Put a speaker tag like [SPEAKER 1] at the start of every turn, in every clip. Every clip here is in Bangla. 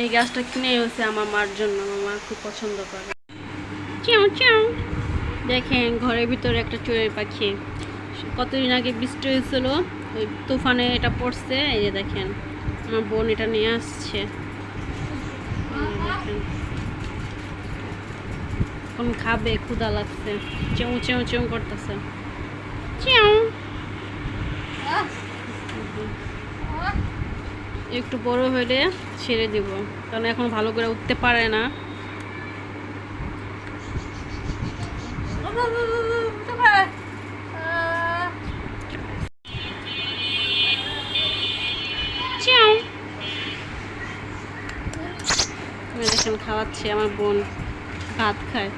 [SPEAKER 1] এই গাছটা কিনে হয়েছে আমার মার জন্য, আমার মা খুব পছন্দ করে। চিউ চিউ দেখেন ঘরের ভিতরে একটা চড়ুই পাখি। কতদিন আগে বৃষ্টি হয়েছিল, ওই তুফানে এটা পড়ছে, এই যে দেখেন, আমার বোন এটা নিয়ে আসছে। এখন খাবে, ক্ষুধা লাগছে। চেউ চেউ চেউ করতেছে। চেউ একটু বড় হলে ছেড়ে দিব। কারণ এখন ভালো করে উঠতে পারে না। দেখেন খাওয়াচ্ছে আমার বোন ভাত খায়।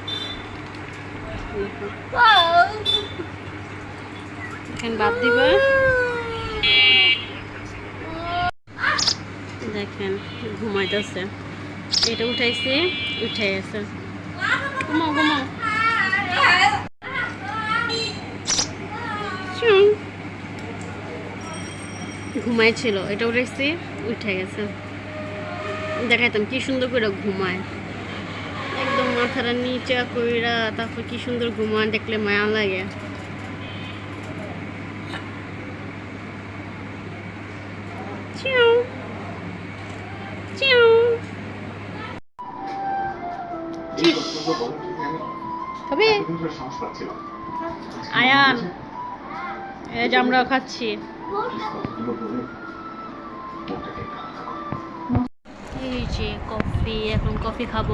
[SPEAKER 1] দেখেন ভাত দিবে। দেখেন, ঘুমাইতেছে। এটা উঠাইছে, উঠাই আছে। ঘুমাও ঘুমাও। ঘুমাইছিল, এটা উঠাইছি উঠে গেছে দেখাইতাম কি সুন্দর করে ঘুমায়। একদম মাথাটা নিচে কইরা তারপর কি সুন্দর ঘুমায়, দেখলে মায়া লাগে। তবে আয়ান এই যে আমরা খাচ্ছি। এই যে কফি এখন কফি খাব।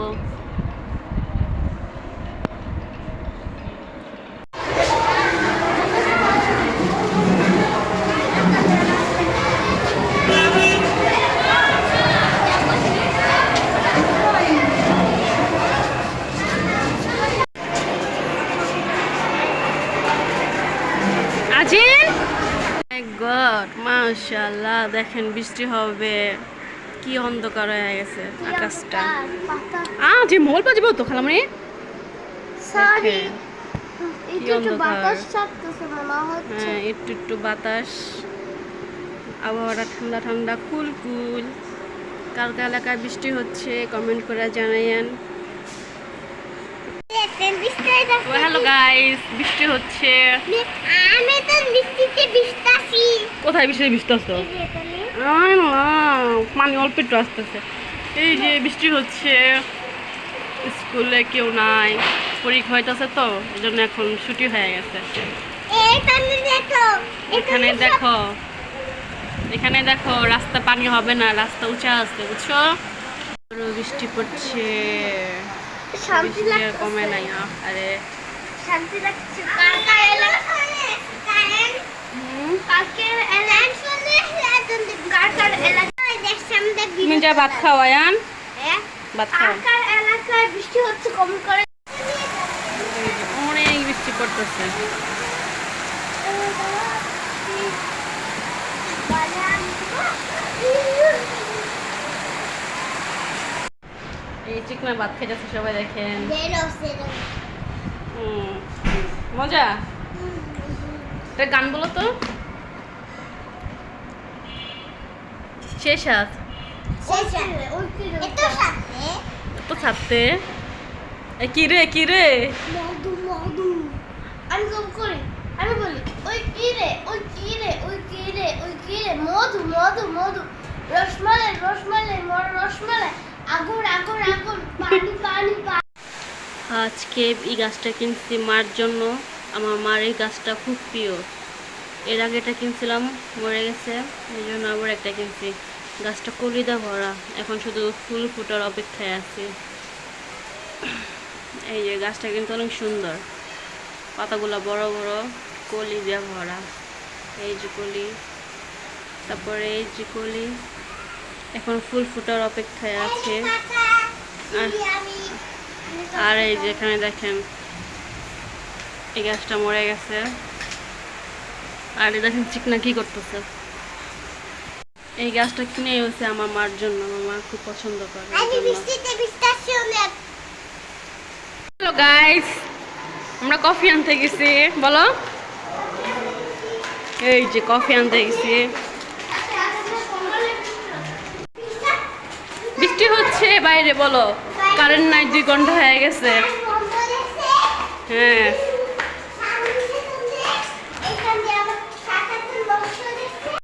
[SPEAKER 1] আজিন গড মাশাআল্লাহ দেখেন বৃষ্টি হবে। কি অন্ধকার হয়ে গেছে আকাশটা। আ যে মোল বাজবে তো খালামনি
[SPEAKER 2] সরি। একটু একটু। বাতাস
[SPEAKER 1] হ্যাঁ একটু একটু বাতাস। আবহাওয়াটা ঠান্ডা ঠান্ডা কুল কুল কার কার এলাকায় বৃষ্টি হচ্ছে কমেন্ট করে জানাইয়েন। হ্যালো গাইস বৃষ্টি হচ্ছে।
[SPEAKER 2] আমি তো বৃষ্টিতে ভিজতাছি।
[SPEAKER 1] কোথায় বৃষ্টি বৃষ্টি আসতো পানি অল্প একটু আসতেছে। এই যে বৃষ্টি হচ্ছে। স্কুলে কেউ নাই পরীক্ষা হইতেছে তো এই জন্য এখন ছুটি হয়ে গেছে।
[SPEAKER 2] দেখো
[SPEAKER 1] এখানে দেখো। এখানে দেখো রাস্তা পানি হবে না রাস্তা উঁচা আছে বুঝছ? বৃষ্টি পড়ছে।
[SPEAKER 2] শান্তি লাগছে
[SPEAKER 1] কমে নাই আরে।
[SPEAKER 2] শান্তি লাগছে কার কার এলাকা কারেন্ট কালকে এলাকা শুনে কার কার এলাকায় দেখছি আমাদের
[SPEAKER 1] তুমি যা ভাত খাও আয়ান। ভাত খাও।
[SPEAKER 2] কার কার এলাকায় বৃষ্টি হচ্ছে কম করে
[SPEAKER 1] অনেক বৃষ্টি পড়তেছে। চিকনা ভাত খেতেছে সবাই দেখেন? মজা? একটা গান বলো তো। শেষ হাত? তো ছাড়তে কি রে কি রে?
[SPEAKER 2] আমি কম করি। আমি বলি ওই কি রে ওই কি রে ওই কি রে ওই কি রে? মধু মধু মধু। রসমালাই রসমালাই মর রসমালাই।
[SPEAKER 1] আজকে এই গাছটা কিনছি মার জন্য। আমার মার এই গাছটা খুব প্রিয়। এর আগে এটা কিনছিলাম, মরে গেছে। এই জন্য আবার একটা কিনছি। গাছটা কলিদা ভরা। এখন শুধু ফুল ফুটার অপেক্ষায় আছে। এই যে গাছটা কিন্তু অনেক সুন্দর। পাতাগুলো বড় বড় কলি দিয়ে ভরা। এই যে কলি, তারপরে এই যে কলি। এখন ফুল ফুটার অপেক্ষায় আছে। আর- এই যে এখানে দেখেন এই গাছটা মরে গেছে। আর এই দেখেন চিকনা কি করতেছে। এই গাছটা কিনে হয়েছে আমার মার জন্য আমার মা খুব পছন্দ করে হ্যালো গাইস আমরা কফি আনতে গেছি বলো। এই যে কফি আনতে গেছি। বৃষ্টি হচ্ছে বাইরে বলো। কারেন্ট নাই দুই ঘণ্টা হয়ে গেছে। হ্যাঁ।